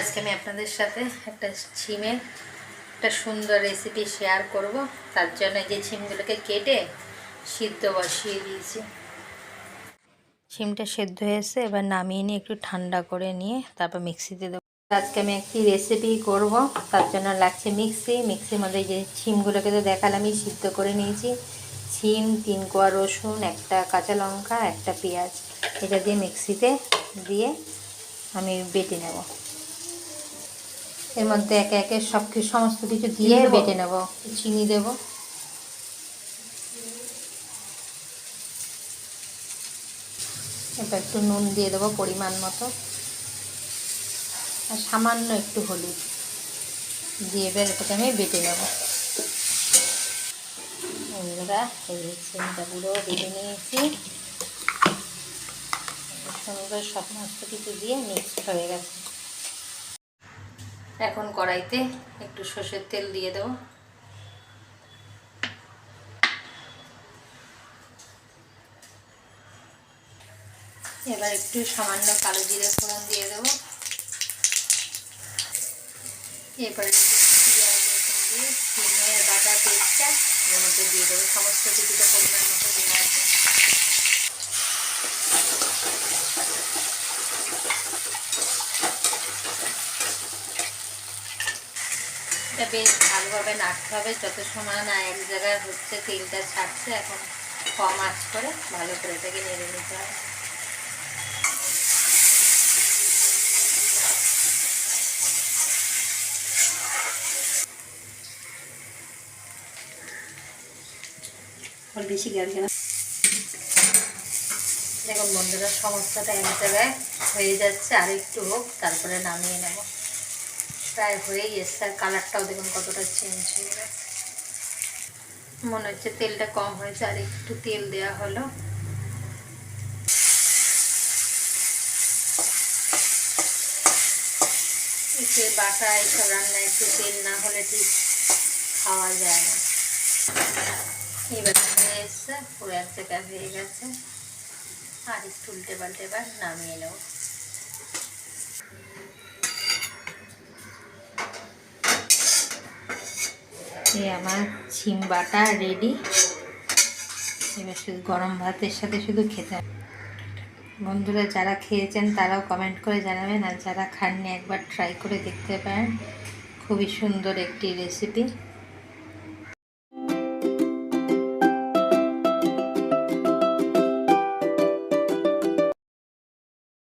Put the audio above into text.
আজকে আমি আপনাদের সাথে একটা ছিমের একটা সুন্দর রেসিপি শেয়ার করব। তার জন্য যে ছিমগুলোকে কেটে সিদ্ধ বসিয়ে দিয়েছি। ছিমটা সেদ্ধ হয়েছে, এবার নামিয়ে নিয়ে একটু ঠান্ডা করে নিয়ে তারপর মিক্সিতে দেবো। আজকে আমি একটি রেসিপি করব, তার জন্য লাগছে মিক্সি। মিক্সির মধ্যে যে ছিমগুলোকে তো দেখালামই সিদ্ধ করে নিয়েছি। ছিম, তিন কোয়া রসুন, একটা কাঁচা লঙ্কা, একটা পেঁয়াজ। এটা দিয়ে মিক্সিতে দিয়ে আমি বেটে নেব। এর মধ্যে একে একে সব কিছু সমস্ত কিছু দিয়ে বেটে নেব। চিনি দেব। এবার একটু নুন দিয়ে দেবো পরিমাণ মতো। আর সামান্য একটু হলুদ দিয়ে এবার এটাকে আমি বেটে নেব। বন্ধুরা এই চিনিটা পুরো বেটে নিয়েছি। সুন্দর সব সমস্ত কিছু দিয়ে মিক্সড হয়ে গেছে। এখন কড়াইতে একটু সর্ষের তেল দিয়ে দেবো। এবার একটু সামান্য কালো জিরে ফোড়ন দিয়ে দেবো। এবার পেঁয়াজ দিয়ে বাটা এর মধ্যে দিয়ে দেবো। সমস্ত কিছুটা পরিমাণ মতো এটা বেশ ভালোভাবে নাড়তে হবে। যত সময় না এক জায়গায় হচ্ছে তেলটা ছাড়ছে এখন কম আঁচ করে ভালো করে এটাকে নেড়ে নিতে হবে। বেশি না দেখুন বন্ধুরা সমস্যাটা এক জায়গায় হয়ে যাচ্ছে আর একটু হোক তারপরে নামিয়ে নেব। প্রায় হয়েই এসছে আর কালারটাও দেখুন কতটা চেঞ্জ হয়ে গেছে। মনে হচ্ছে তেলটা কম হয়েছে, আর একটু তেল দেওয়া হলো। একটু বাটা এইসব রান্না একটু তেল না হলে ঠিক খাওয়া যায় না। এবার হয়ে এসছে, পুরো এক জায়গায় হয়ে গেছে। আর একটু উল্টে পাল্টে এবার নামিয়ে নেব। এই আমার ছিম বাটা রেডি এবার শুধু গরম ভাতের সাথে শুধু খেতে বন্ধুরা, যারা খেয়েছেন তারাও কমেন্ট করে জানাবেন আর যারা খাননি একবার ট্রাই করে দেখতে পারেন। খুবই সুন্দর একটি রেসিপি